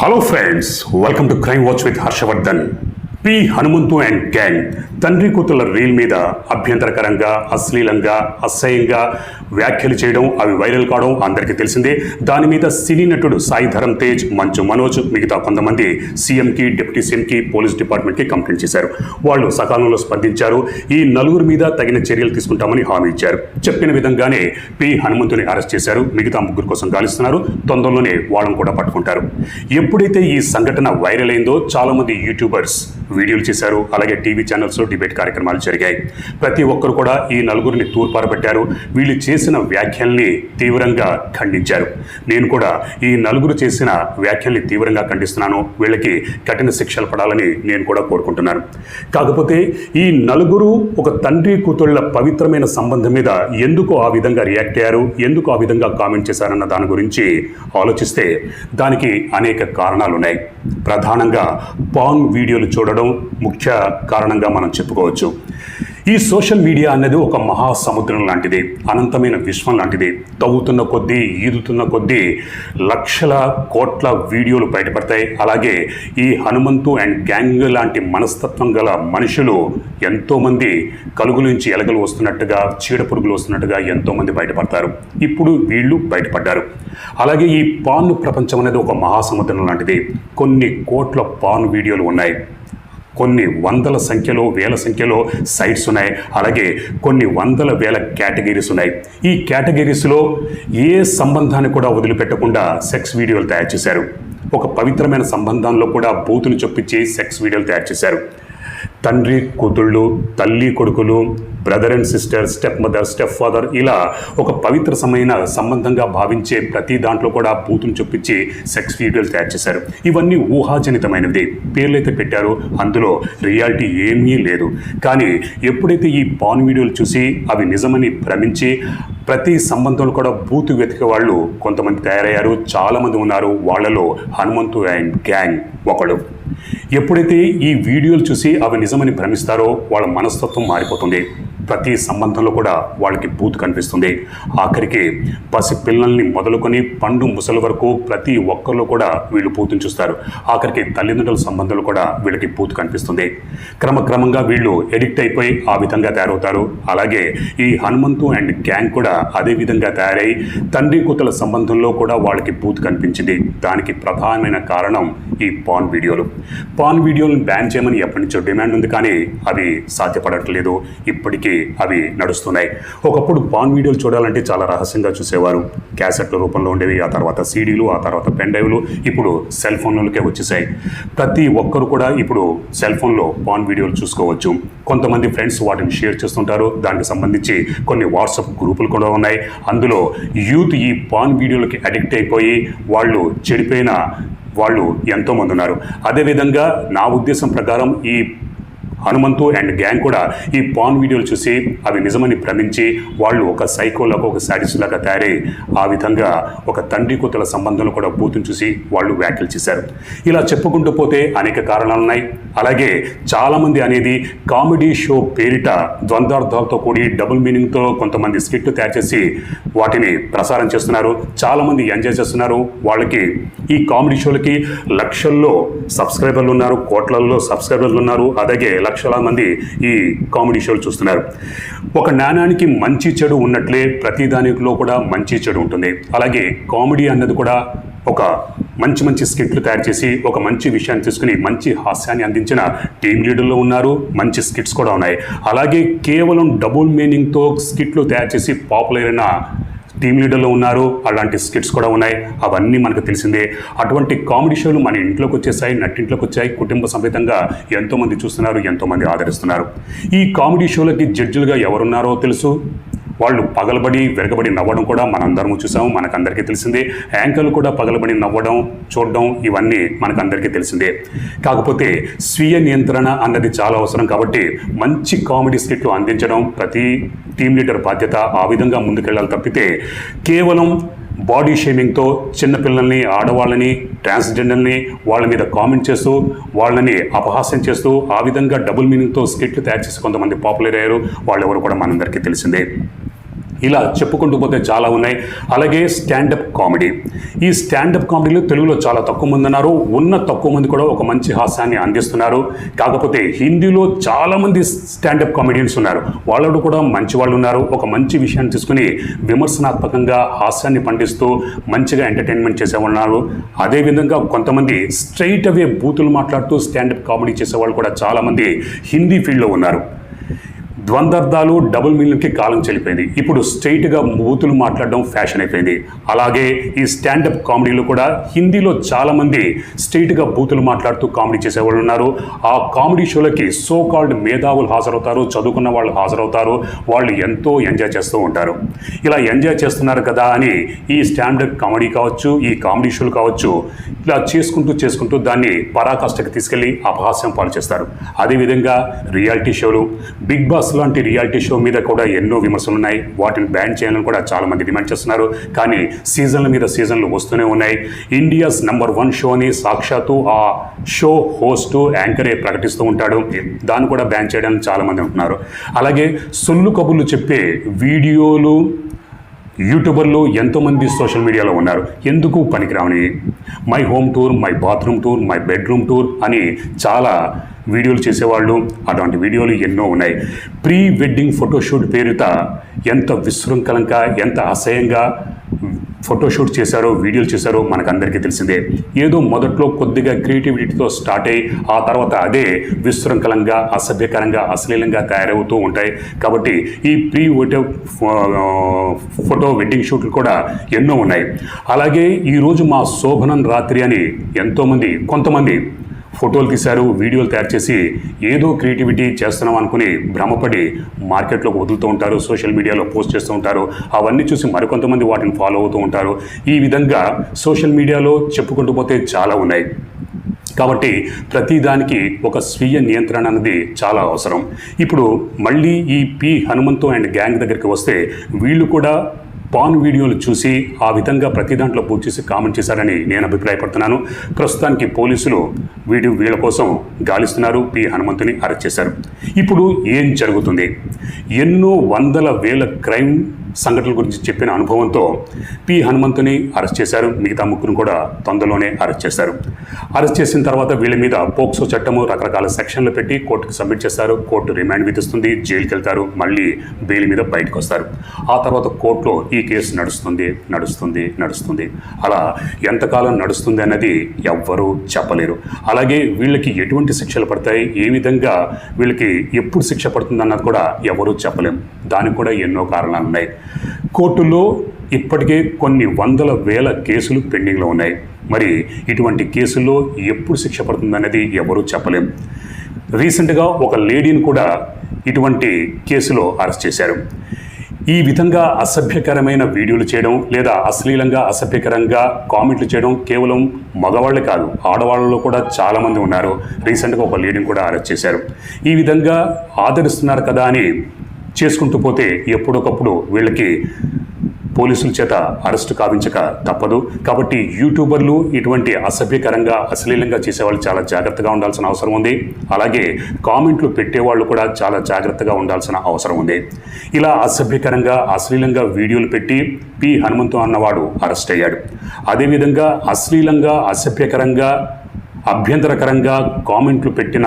Hello friends, welcome to Crime Watch with Harshavardhan. P. Hanumantu and gang తండ్రి కూతుళ్ళ reel మీద అభ్యంతరకరంగా అశ్లీలంగా అసహ్యంగా వ్యాఖ్యలు చేయడం అవి వైరల్ కావడం అందరికీ తెలిసిందే. దాని మీద సినీ నటుడు సాయి ధరమ్ తేజ్ మంచు మనోజ్ మిగతా కొంతమంది సీఎంకి డిప్యూటీ సీఎంకి పోలీస్ డిపార్ట్మెంట్కి కంప్లైంట్ చేశారు. వాళ్ళు సకాలంలో స్పందించారు. ఈ నలుగురు మీద తగిన చర్యలు తీసుకుంటామని హామీ ఇచ్చారు. చెప్పిన విధంగానే పి. హనుమంతుని అరెస్ట్ చేశారు. మిగతా ముగ్గురు కోసం గాలిస్తున్నారు. తొందరలోనే వాళ్ళని కూడా పట్టుకుంటారు. ఎప్పుడైతే ఈ సంఘటన వైరల్ అయిందో చాలామంది యూట్యూబర్స్ వీడియోలు చేశారు. అలాగే టీవీ ఛానల్స్ డిబేట్ కార్యక్రమాలు జరిగాయి. ప్రతి ఒక్కరు కూడా ఈ నలుగురిని తూర్పారబట్టారు. వీళ్ళు చేసిన వ్యాఖ్యల్ని తీవ్రంగా ఖండించారు. నేను కూడా ఈ నలుగురు చేసిన వ్యాఖ్యల్ని తీవ్రంగా ఖండిస్తున్నాను. వీళ్ళకి కఠిన శిక్షలు పడాలని నేను కూడా కోరుకుంటున్నాను. కాకపోతే ఈ నలుగురు ఒక తండ్రి కూతుళ్ళ పవిత్రమైన సంబంధం మీద ఎందుకు ఆ విధంగా రియాక్ట్ అయ్యారు? ఎందుకు ఆ విధంగా కామెంట్ చేశారన్న దాని గురించి ఆలోచిస్తే దానికి అనేక కారణాలు ఉన్నాయి ప్రధానంగా పాంగ్ వీడియోలు చూడడం ముఖ్య కారణంగా మనం చెప్పుకోవచ్చు. ఈ సోషల్ మీడియా అన్నది ఒక మహాసముద్రం లాంటిది అనంతమైన విశ్వం లాంటిది. తవ్వుతున్న కొద్దీ ఈదుతున్న కొద్దీ లక్షల కోట్ల వీడియోలు బయటపడతాయి. అలాగే ఈ హనుమంతు అండ్ గ్యాంగ్ లాంటి మనస్తత్వం గల మనుషులు ఎంతోమంది కలుగు నుంచి ఎలగలు వస్తున్నట్టుగా చీడ పురుగులు వస్తున్నట్టుగా ఎంతోమంది బయటపడతారు. ఇప్పుడు వీళ్ళు బయటపడ్డారు. అలాగే ఈ పాన్ ప్రపంచం అనేది ఒక మహాసముద్రం లాంటిది. కొన్ని కోట్ల పాన్ వీడియోలు ఉన్నాయి. కొన్ని వందల సంఖ్యలో వేల సంఖ్యలో సైట్స్ ఉన్నాయి. అలాగే కొన్ని వందల వేల కేటగిరీస్ ఉన్నాయి. ఈ కేటగిరీస్లో ఏ సంబంధాన్ని కూడా వదిలిపెట్టకుండా సెక్స్ వీడియోలు తయారు చేశారు? ఒక పవిత్రమైన సంబంధంలో కూడా బూతులు చొప్పించి సెక్స్ వీడియోలు తయారు చేశారు. తండ్రి కూతుళ్ళు తల్లి కొడుకులు brother and sister step mother step father ఇలా ఒక పవిత్రమైన సంబంధంగా భావించే ప్రతి దాంట్లో కూడా బూతును చొప్పించి సెక్స్ వీడియోలు తయారు చేశారు. ఇవన్నీ ఊహాజనితమైనవి. పేర్లైతే పెట్టారు. అందులో రియాలిటీ ఏమీ లేదు. కానీ ఎప్పుడైతే ఈ పాన్ వీడియోలు చూసి అవి నిజమని భ్రమించి ప్రతి సంబంధంలో కూడా బూతు వెతికే వాళ్ళు కొంతమంది తయారయ్యారు. చాలామంది ఉన్నారు. వాళ్ళలో హనుమంతు అండ్ గ్యాంగ్ ఒకడు ఎప్పుడైతే ఈ వీడియోలు చూసి అవి నిజమని భ్రమిస్తారో వాళ్ళ మనస్తత్వం మారిపోతుంది. ప్రతి సంబంధంలో కూడా వాళ్ళకి బూత్ కనిపిస్తుంది. ఆఖరికి పసి పిల్లల్ని మొదలుకొని పండు ముసలి వరకు ప్రతి ఒక్కరిలో కూడా వీళ్ళు బూతుని చూస్తారు. ఆఖరికి తల్లిదండ్రుల సంబంధాలు కూడా వీళ్ళకి బూత్ కనిపిస్తుంది. క్రమక్రమంగా వీళ్ళు ఎడిక్ట్ అయిపోయి ఆ విధంగా తయారవుతారు. అలాగే ఈ హనుమంతు అండ్ గ్యాంగ్ కూడా అదే విధంగా తయారై తండ్రి కూతుల సంబంధంలో కూడా వాళ్ళకి బూత్ కనిపించింది. దానికి ప్రధానమైన కారణం ఈ పాన్ వీడియోలు. పాన్ వీడియోలను బ్యాన్ చేయమని ఎప్పటి నుంచో డిమాండ్ ఉంది కానీ అవి సాధ్యపడట్లేదు. ఇప్పటికీ అవి నడుస్తున్నాయి. ఒకప్పుడు పాన్ వీడియోలు చూడాలంటే చాలా రహస్యంగా చూసేవారు. క్యాసెట్ల రూపంలో ఉండేవి ఆ తర్వాత సీడీలు ఆ తర్వాత పెన్ డ్రైవ్లు ఇప్పుడు సెల్ ఫోన్లకే వచ్చేసాయి. ప్రతి ఒక్కరు కూడా ఇప్పుడు సెల్ ఫోన్లో పాన్ వీడియోలు చూసుకోవచ్చు. కొంతమంది ఫ్రెండ్స్ వాటిని షేర్ చేస్తుంటారు. దానికి సంబంధించి కొన్ని వాట్సాప్ గ్రూపులు కూడా ఉన్నాయి. అందులో యూత్ ఈ పాన్ వీడియోలకి అడిక్ట్ అయిపోయి వాళ్ళు చెడిపోయిన వాళ్ళు ఎంతోమంది ఉన్నారు. అదేవిధంగా నా ఉద్దేశం ప్రకారం ఈ హనుమంతు అండ్ గ్యాంగ్ కూడా ఈ పాన్ వీడియోలు చూసి అవి నిజమని భ్రమించి వాళ్ళు ఒక సైకోలాగా ఒక సాడిస్ లాగా తయారై ఆ విధంగా ఒక తండ్రి కూతుల సంబంధంలో కూడా బూతుని చూసి వాళ్ళు వ్యాఖ్యలు చేశారు. ఇలా చెప్పుకుంటూ పోతే అనేక కారణాలు ఉన్నాయి. అలాగే చాలామంది అనేది కామెడీ షో పేరిట ద్వంద్వార్థాలతో కూడి డబుల్ మీనింగ్తో కొంతమంది స్కిట్ తయారు చేసి వాటిని ప్రసారం చేస్తున్నారు. చాలామంది ఎంజాయ్ చేస్తున్నారు. వాళ్ళకి ఈ కామెడీ షోలకి లక్షల్లో సబ్స్క్రైబర్లు ఉన్నారు కోట్లల్లో సబ్స్క్రైబర్లు ఉన్నారు. అలాగే లక్షల మంది ఈ కామెడీ షోలు చూస్తున్నారు. ఒక నాణానికి మంచి చెడు ఉన్నట్లే ప్రతి దానిలో కూడా మంచి చెడు ఉంటుంది. అలాగే కామెడీ అన్నది కూడా ఒక మంచి మంచి స్కిట్లు తయారు చేసి ఒక మంచి విషయాన్ని తీసుకుని మంచి హాస్యాన్ని అందించిన టీమ్ లీడర్లు ఉన్నారు. మంచి స్కిట్స్ కూడా ఉన్నాయి. అలాగే కేవలం డబుల్ మీనింగ్తో స్కిట్లు తయారు చేసి పాపులర్ అయిన టీమ్ లీడర్లో ఉన్నారు. అలాంటి స్కిట్స్ కూడా ఉన్నాయి. అవన్నీ మనకు తెలిసిందే. అటువంటి కామెడీ షోలు మన ఇంట్లోకి వచ్చేసాయి నట్టింట్లోకి వచ్చాయి. కుటుంబ సమేతంగా ఎంతోమంది చూస్తున్నారు ఎంతోమంది ఆదరిస్తున్నారు. ఈ కామెడీ షోలకి జడ్జిలుగా ఎవరున్నారో తెలుసు? వాళ్ళు పగలబడి వెరగబడి నవ్వడం కూడా మనందరం చూసాం మనకందరికీ తెలిసిందే. యాంకర్లు కూడా పగలబడి నవ్వడం చూడడం ఇవన్నీ మనకందరికీ తెలిసిందే. కాకపోతే స్వీయ నియంత్రణ అన్నది చాలా అవసరం కాబట్టి మంచి కామెడీ స్కిట్లు అందించడం ప్రతి టీం లీడర్ బాధ్యత ఆ విధంగా ముందుకెళ్ళాలి తప్పితే కేవలం బాడీ షేమింగ్తో చిన్నపిల్లల్ని ఆడవాళ్ళని ట్రాన్స్జెండర్ని వాళ్ళ మీద కామెంట్ చేస్తూ వాళ్ళని అపహాస్యం చేస్తూ ఆ విధంగా డబుల్ మీనింగ్తో స్కిట్లు తయారు చేసి కొంతమంది పాపులర్ అయ్యారు. వాళ్ళు ఎవరు కూడా మనందరికీ తెలిసిందే. ఇలా చెప్పుకుంటూ పోతే చాలా ఉన్నాయి. అలాగే స్టాండప్ కామెడీ. ఈ స్టాండప్ కామెడీలో తెలుగులో చాలా తక్కువ మంది ఉన్నారు. ఉన్న తక్కువ మంది కూడా ఒక మంచి హాస్యాన్ని అందిస్తున్నారు. కాకపోతే హిందీలో చాలామంది స్టాండప్ కామెడియన్స్ ఉన్నారు. వాళ్ళు కూడా మంచి వాళ్ళు ఉన్నారు. ఒక మంచి విషయాన్ని తీసుకుని విమర్శనాత్మకంగా హాస్యాన్ని పండిస్తూ మంచిగా ఎంటర్టైన్మెంట్ చేసేవాళ్ళు ఉన్నారు అదేవిధంగా కొంతమంది స్ట్రైట్ అవే బూతులు మాట్లాడుతూ స్టాండప్ కామెడీ చేసేవాళ్ళు కూడా చాలామంది హిందీ ఫీల్డ్లో ఉన్నారు. ద్వంద్వర్థాలు డబుల్ మీనింగ్కి కాలం చెల్లిపోయింది. ఇప్పుడు స్ట్రైట్గా మూతులు మాట్లాడడం ఫ్యాషన్ అయిపోయింది. అలాగే ఈ స్టాండప్ కామెడీలో కూడా హిందీలో చాలామంది స్ట్రైట్గా బూతులు మాట్లాడుతూ కామెడీ చేసేవాళ్ళు ఉన్నారు. ఆ కామెడీ షోలకి సో కాల్డ్ మేధావులు హాజరవుతారు చదువుకున్న వాళ్ళు హాజరవుతారు వాళ్ళు ఎంతో ఎంజాయ్ చేస్తూ ఉంటారు. ఇలా ఎంజాయ్ చేస్తున్నారు కదా అని ఈ స్టాండప్ కామెడీ కావచ్చు ఈ కామెడీ షోలు కావచ్చు ఇలా చేసుకుంటూ చేసుకుంటూ దాన్ని పరాకాష్ఠకి తీసుకెళ్ళి అపహాస్యం పాలు చేస్తారు. అదేవిధంగా రియాలిటీ షోలు బిగ్ బాస్ లాంటి రియాలిటీ షో మీద కూడా ఎన్నో విమర్శలు ఉన్నాయి. వాటిని బ్యాన్ చేయాలని కూడా చాలామంది డిమాండ్ చేస్తున్నారు. కానీ సీజన్ల మీద సీజన్లు వస్తూనే ఉన్నాయి. ఇండియాస్ నంబర్ వన్ షోని సాక్షాత్తు ఆ షో హోస్ట్ యాంకరే ప్రకటిస్తూ ఉంటాడు. దాన్ని కూడా బ్యాన్ చేయడానికి చాలామంది ఉంటున్నారు. అలాగే సొల్లు కబుర్లు చెప్పే వీడియోలు యూట్యూబర్లు ఎంతోమంది సోషల్ మీడియాలో ఉన్నారు. ఎందుకు పనికిరావని? My home tour my bathroom tour my bedroom tour అని చాలా వీడియోలు చేసేవాళ్ళు. అటువంటి వీడియోలు ఎన్నో ఉన్నాయి. ప్రీ వెడ్డింగ్ ఫోటోషూట్ పేరిత ఎంత విశృంఖలంగా ఎంత అసహ్యంగా ఫోటోషూట్ చేశారో వీడియోలు చేశారో మనకు అందరికీ తెలిసిందే. ఏదో మొదట్లో కొద్దిగా క్రియేటివిటీతో స్టార్ట్ అయ్యి ఆ తర్వాత అదే విశృంఖలంగా అసభ్యకరంగా అశ్లీలంగా తయారవుతూ ఉంటాయి. కాబట్టి ఈ ప్రీ వెడ్డింగ్ ఫోటో వెడ్డింగ్ షూట్లు కూడా ఎన్నో ఉన్నాయి. అలాగే ఈరోజు మా శోభనం రాత్రి అని ఎంతోమంది కొంతమంది ఫోటోలు తీశారు వీడియోలు తయారు చేసి ఏదో క్రియేటివిటీ చేస్తున్నాం అనుకుని భ్రమపడి మార్కెట్లోకి వదులుతూ ఉంటారు సోషల్ మీడియాలో పోస్ట్ చేస్తూ ఉంటారు. అవన్నీ చూసి మరికొంతమంది వాటిని ఫాలో అవుతూ ఉంటారు. ఈ విధంగా సోషల్ మీడియాలో చెప్పుకుంటూ పోతే చాలా ఉన్నాయి. కాబట్టి ప్రతిదానికి ఒక స్వీయ నియంత్రణ అనేది చాలా అవసరం. ఇప్పుడు మళ్ళీ ఈ పి హనుమంతు అండ్ గ్యాంగ్ దగ్గరికి వస్తే వీళ్ళు కూడా పాన్ వీడియోలు చూసి ఆ విధంగా ప్రతి దాంట్లో పూర్తి చేసి కామెంట్ చేశారని నేను అభిప్రాయపడుతున్నాను. ప్రస్తుతానికి పోలీసులు వీడియో వీళ్ళ కోసం గాలిస్తున్నారు. పి. హనుమంతుని అరెస్ట్ చేశారు. ఇప్పుడు ఏం జరుగుతుంది? ఎన్నో వందల వేల క్రైమ్ సంఘటనల గురించి చెప్పిన అనుభవంతో పి. హనుమంతుని అరెస్ట్ చేశారు. మిగతా ముగ్గురు కూడా తొందరలోనే అరెస్ట్ చేశారు. అరెస్ట్ చేసిన తర్వాత వీళ్ళ మీద పోక్సో చట్టము రకరకాల సెక్షన్లు పెట్టి కోర్టుకు సబ్మిట్ చేస్తారు కోర్టు రిమాండ్ విధిస్తుంది. జైలుకి వెళ్తారు. మళ్ళీ బెయిల్ మీద బయటకు వస్తారు. ఆ తర్వాత కోర్టులో ఈ కేసు నడుస్తుంది నడుస్తుంది నడుస్తుంది. అలా ఎంతకాలం నడుస్తుంది అన్నది ఎవ్వరూ చెప్పలేరు. అలాగే వీళ్ళకి ఎటువంటి శిక్షలు పడతాయి? ఏ విధంగా వీళ్ళకి ఎప్పుడు శిక్ష పడుతుంది అన్నది కూడా ఎవరూ చెప్పలేము దానికి కూడా ఎన్నో కారణాలు ఉన్నాయి. కోర్టులో ఇప్పటికే కొన్ని వందల వేల కేసులు పెండింగ్లో ఉన్నాయి. మరి ఇటువంటి కేసుల్లో ఎప్పుడు శిక్ష పడుతుందనేది ఎవరూ చెప్పలేం. రీసెంట్గా ఒక లేడీని కూడా ఇటువంటి కేసులో అరెస్ట్ చేశారు. ఈ విధంగా అసభ్యకరమైన వీడియోలు చేయడం లేదా అశ్లీలంగా అసభ్యకరంగా కామెంట్లు చేయడం కేవలం మగవాళ్ళే కాదు ఆడవాళ్ళలో కూడా చాలామంది ఉన్నారు. రీసెంట్గా ఒక లేడీని కూడా అరెస్ట్ చేశారు. ఈ విధంగా ఆదరిస్తున్నారు కదా అని చేసుకుంటూ పోతే ఎప్పుడొకప్పుడు వీళ్ళకి పోలీసుల చేత అరెస్టు కావించక తప్పదు. కాబట్టి యూట్యూబర్లు ఇటువంటి అసభ్యకరంగా అశ్లీలంగా చేసేవాళ్ళు చాలా జాగ్రత్తగా ఉండాల్సిన అవసరం ఉంది. అలాగే కామెంట్లు పెట్టేవాళ్ళు కూడా చాలా జాగ్రత్తగా ఉండాల్సిన అవసరం ఉంది. ఇలా అసభ్యకరంగా అశ్లీలంగా వీడియోలు పెట్టి పి. హనుమంతు అన్నవాడు అరెస్ట్ అయ్యాడు. అదేవిధంగా అశ్లీలంగా అసభ్యకరంగా అభ్యంతరకరంగా కామెంట్లు పెట్టిన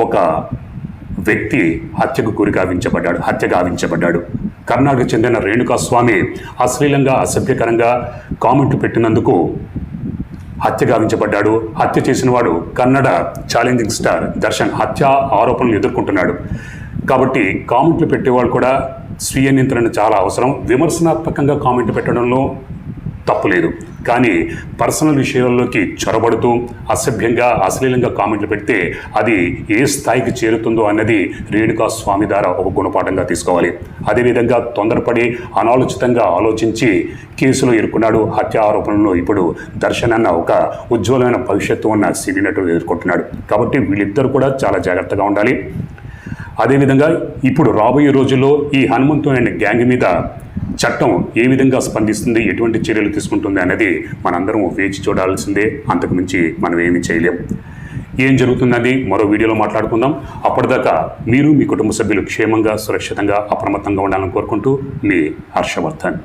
ఒక వ్యక్తి హత్యకు గురి గావించబడ్డాడు హత్య గావించబడ్డాడు. కర్ణాటక చెందిన రేణుకా స్వామి అశ్లీలంగా అసభ్యకరంగా కామెంట్ పెట్టినందుకు హత్య గావించబడ్డాడు. హత్య చేసిన వాడు కన్నడ ఛాలెంజింగ్ స్టార్ దర్శన్ హత్య ఆరోపణలు ఎదుర్కొంటున్నాడు. కాబట్టి కామెంట్లు పెట్టేవాళ్ళు కూడా స్వీయ నియంత్రణ చాలా అవసరం. విమర్శనాత్మకంగా కామెంట్ పెట్టడంలో తప్పులేదు. కానీ పర్సనల్ విషయాల్లోకి చొరబడుతూ అసభ్యంగా అశ్లీలంగా కామెంట్లు పెడితే అది ఏ స్థాయికి చేరుతుందో అన్నది రేణుకా స్వామి ద్వారా ఒక గుణపాఠంగా తీసుకోవాలి. అదేవిధంగా తొందరపడి అనాలోచితంగా ఆలోచించి కేసులో ఇరుక్కున్నాడు హత్య ఆరోపణలను ఇప్పుడు దర్శన్ అన్న ఒక ఉజ్వలమైన భవిష్యత్తు ఉన్న సినీ నటుడు ఎదుర్కొంటున్నాడు. కాబట్టి వీళ్ళిద్దరు కూడా చాలా జాగ్రత్తగా ఉండాలి. అదేవిధంగా ఇప్పుడు రాబోయే రోజుల్లో ఈ హనుమంతు అండ్ గ్యాంగ్ మీద చట్టం ఏ విధంగా స్పందిస్తుంది ఎటువంటి చర్యలు తీసుకుంటుంది అనేది మనందరం వేచి చూడాల్సిందే. అంతకు మించి మనం ఏమీ చేయలేం. ఏం జరుగుతుందని మరో వీడియోలో మాట్లాడుకుందాం. అప్పటిదాకా మీరు మీ కుటుంబ సభ్యులు క్షేమంగా సురక్షితంగా అప్రమత్తంగా ఉండాలని కోరుకుంటూ మీ హర్షవర్ధన్.